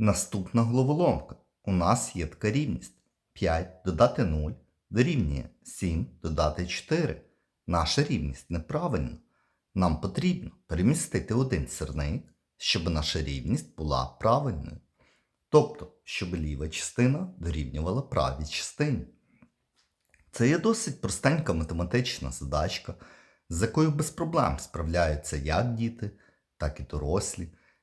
Наступна головоломка. У нас є така рівність. 5 додати 0 дорівнює 7 додати 4. Наша рівність неправильна. Нам потрібно перемістити один сірник, щоб наша рівність була правильною. Тобто, щоб ліва частина дорівнювала правій частині. Це є досить простенька математична задачка, з якою без проблем справляються як діти, так і дорослі.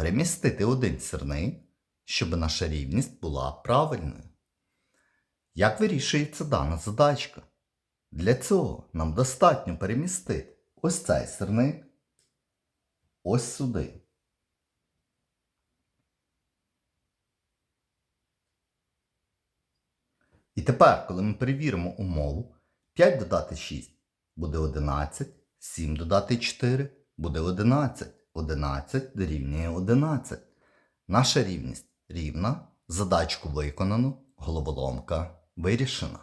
перемістити один сірник, щоб наша рівність була правильною. Як вирішується дана задачка? Для цього нам достатньо перемістити ось цей сирник ось сюди. І тепер, коли ми перевіримо умову, 5 додати 6 буде 11, 7 додати 4 буде 11, 11 дорівнює 11. Наша рівність рівна, задачку виконано, головоломка вирішена.